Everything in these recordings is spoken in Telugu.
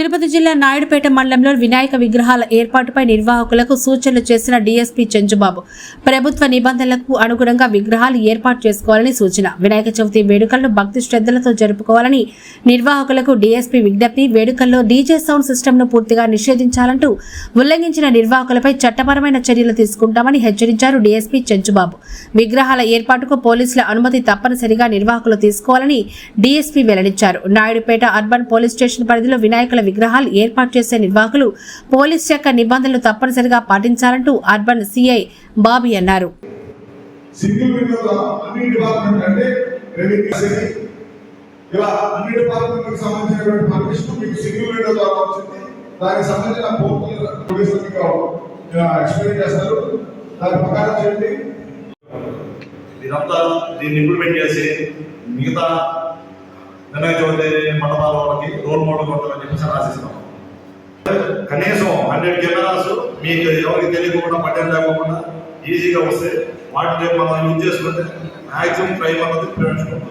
తిరుపతి జిల్లా నాయుడుపేట మండలంలో వినాయక విగ్రహాల ఏర్పాటుపై నిర్వాహకులకు సూచనలు చేసిన డీఎస్పీ చెంచుబాబు ప్రభుత్వ నిబంధనలకు అనుగుణంగా విగ్రహాలు ఏర్పాటు చేసుకోవాలని సూచన. వినాయక చవితి వేడుకలను భక్తి శ్రద్ధలతో జరుపుకోవాలని నిర్వాహకులకు డీఎస్పీ విజ్ఞప్తి. వేడుకల్లో డీజే సౌండ్ సిస్టమ్ను పూర్తిగా నిషేధించాలంటూ ఉల్లంఘించిన నిర్వాహకులపై చట్టపరమైన చర్యలు తీసుకుంటామని హెచ్చరించారు డీఎస్పీ చెంచుబాబు. విగ్రహాల ఏర్పాటుకు పోలీసుల అనుమతి తప్పనిసరిగా నిర్వాహకులు తీసుకోవాలని డీఎస్పీ వెల్లడించారు. నాయుడుపేట అర్బన్ పోలీస్ స్టేషన్ పరిధిలో వినాయకుల విగ్రహాలు ఏర్పాటు చేసే నిర్వాహకులు పోలీస్ శాఖ నిబంధనలు తప్పనిసరిగా పాటించాలంటూ అర్బన్ సిఐ బాబీ అన్నారు. సింగిల్ విండోలో అన్ని డిపార్ట్మెంట్ అంటే రెవెన్యూ సిటీ ఇలా అన్ని డిపార్ట్మెంట్కి సంబంధించినటువంటి పర్మిషన్ మీకు సింగిల్ విండో ద్వారా వచ్చింది. దానికి సంబంధించిన పోర్టల్ పోలీసులు మీకు ఎక్స్ప్లెయిన్ చేస్తారు. దాని ప్రకారం చేయండి. ఇదంతా దీన్ని ఇంప్లిమెంట్ చేసి మిగతా వినాయక చవితి మండపాల వాళ్ళకి రోల్ మోడల్ కొట్టాలని చెప్పేసి ఆశిస్తాం కనీసం హండ్రెడ్ కెమెరాస్ మీకు ఎవరికి తెలియకుండా పట్టం లేకుండా ఈజీగా వస్తే వాటిని మనం యూజ్ చేసుకుంటే మ్యాక్సిమం క్రైమ్ అన్నది ప్రివెన్షన్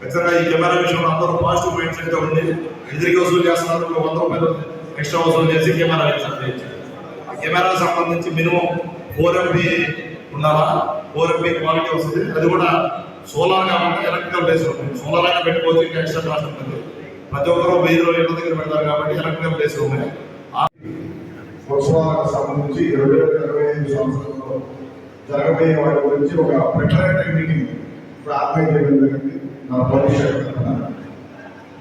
ఖచ్చితంగా ఈ కెమెరా విషయంలో అందరూ పాజిటివ్ మైండ్ సెట్ ఉంది ఎదురుగా వసూలు చేస్తున్నారు ఒక వంద రూపాయలు ఎక్స్ట్రా వసూలు చేసి కెమెరా వేసారు ఆ కెమెరా సంబంధించి మినిమం ఫోర్ ఎంపీ ఉండాలా? ఫోర్ ఎంపీ క్వాలిటీ వస్తుంది. అది కూడా సోలార్ కాకుండా ఎలక్ట్రికల్ బేస్ ఉంటుంది. సోలార్ అయినా పెట్టుకోవచ్చు ఇంకా ఎక్స్ట్రా కాస్ట్ ఉంటుంది. ప్రతి ఒక్కరూ వెయ్యి రోజుల ఇళ్ళ దగ్గర పెడతారు కాబట్టి ఎలక్ట్రికల్ ప్లేస్ ఉన్నాయి. ఉత్సవాలకు సంబంధించి రెండు వేల ఇరవై ఐదు సంవత్సరంలో జరగబోయే వాటి గురించి ఒక ప్రిపరేటరీ మీటింగ్ ఇప్పుడు ఆర్గనైజ్ చేయడం జరిగింది. నా భవిష్యత్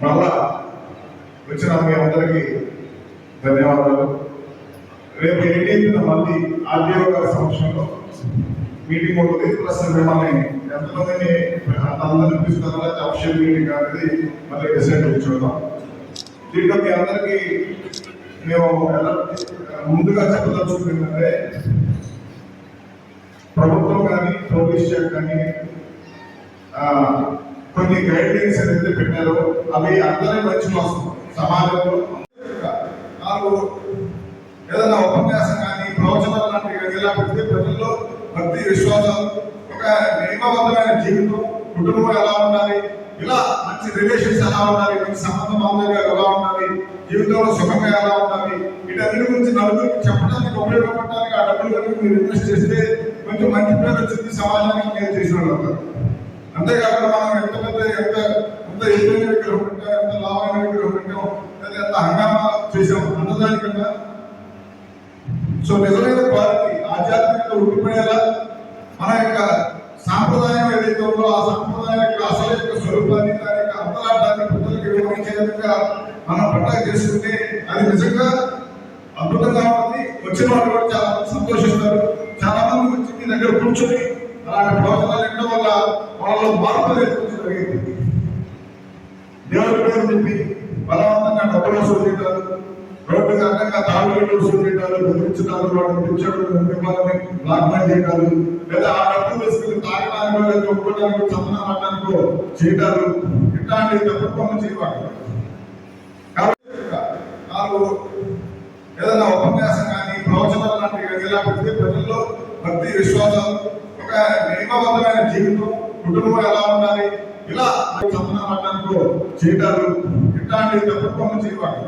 మళ్ళా వచ్చిన మీ అందరికీ ధన్యవాదాలు. రేపు ఎయిటీన్త్ మళ్ళీ మీటింగ్ ఉంటుంది. ప్లస్ మిమ్మల్ని ఎంతమందిని అందరిని తీసుకున్నారా అఫిషియల్ మీటింగ్ అనేది మళ్ళీ డిసైడ్ చూద్దాం. దీంట్లో మీ అందరికీ మేము ఎలా ముందుగా చెప్పదలుచుకుంది ఏంటంటే ప్రభుత్వం కానీ పోలీస్ శాఖ కానీ కొన్ని గైడ్ లైన్స్ ఏదైతే పెట్టారో అవి అందరి మంచి కోసం సమాజంలో నాకు ఏదైనా ఉపన్యాసం కానీ ప్రవచనాలు లాంటివి కానీ పెడితే ప్రజల్లో భక్తి విశ్వాసాలు ఒక నియమబద్ధమైన జీవితం కుటుంబం ఎలా ఉండాలి ఇలా మంచి రిలేషన్స్ ఎలా ఉండాలి మంచి సంబంధ బాంధవ్యాలు ఎలా ఉండాలి జీవితంలో సుఖంగా ఎలా ఉండాలి వీటన్నిటి గురించి నలుగురికి చెప్పడానికి ఉపయోగపడటానికి ఆ డబ్బులు కనుక మీరు ఇన్వెస్ట్ చేస్తే కొంచెం మంచి పేరు వచ్చింది సమాజానికి నేను చేసిన వాళ్ళు అంతేకాకుండా మనం ఎంత పెద్ద ఎంత ఎంత ఎదురైన విగ్రహం పెట్టాం ఎంత లాభమైన విగ్రహం పెట్టాం లేదా ఎంత హంగామా చేసాం అన్నదానికన్నా సో నిజమైన క్వాలిటీ ఆధ్యాత్మికంగా ఉండిపోయేలా మన యొక్క సాంప్రదాయం ఏదైతే ఉందో ఆ సాంప్రదాయం యొక్క అసలు యొక్క స్వరూపాన్ని దాని యొక్క అంతరార్థాన్ని ప్రజలకు వివరించే విధంగా మనం పట్టా చేసుకుంటే అది నిజంగా అద్భుతంగా ఉంది. వచ్చిన వాళ్ళు కూడా చాలా మంది సంతోషిస్తారు. చాలా మంది వచ్చి మీ దగ్గర కూర్చొని అలాంటి ప్రవచనాలు వినడం వల్ల వాళ్ళలో మార్పు అనేది జరిగింది. దేవుడి పేరు చెప్పి బలవంతంగా డబ్బులు వసూలు చేయడాలు రోడ్డుగా అడ్డంగా సూర్యటాలు వసూలు చేయడాలు బెదిరించడాలు వాడిని పిలిచాడు మిమ్మల్ని చేయడాలు లేదా ఆ డబ్బు వేసుకుని తాగడానికి లేదా ఒప్పుకోవడానికి చందనం ఆడడానికో చేయడాలు ఇట్లాంటి తప్పు పనులు చేయవాలి కాబట్టి నాకు ఏదైనా ఉపన్యాసం కానీ ప్రవచనాలు లాంటివి కానీ ఇలా పెడితే ప్రజల్లో భక్తి విశ్వాసం ఒక నియమబద్ధమైన జీవితం కుటుంబం ఎలా ఉండాలి ఇలా చందనం ఆడడానికో చేయడాలు ఇట్లాంటి తప్పు పనులు చేయవాలి